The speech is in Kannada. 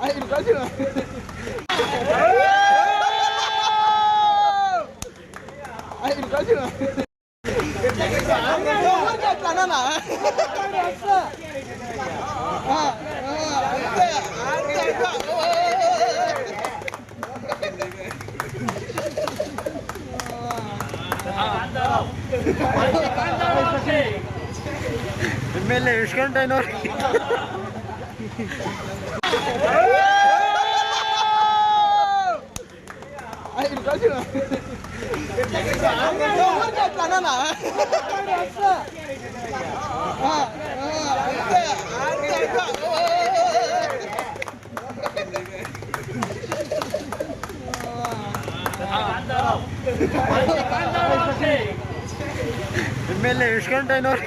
아니 이거 까지는 아니 이거 까지는 아, 안 달아. 안 달아. ಮೇಲೆ ಎಷ್ಟು ಗಂಟೆ ನೋಡಿ. ಮೇಲೆ ಎಷ್ಟು ಗಂಟೆ ನೋಡಿ.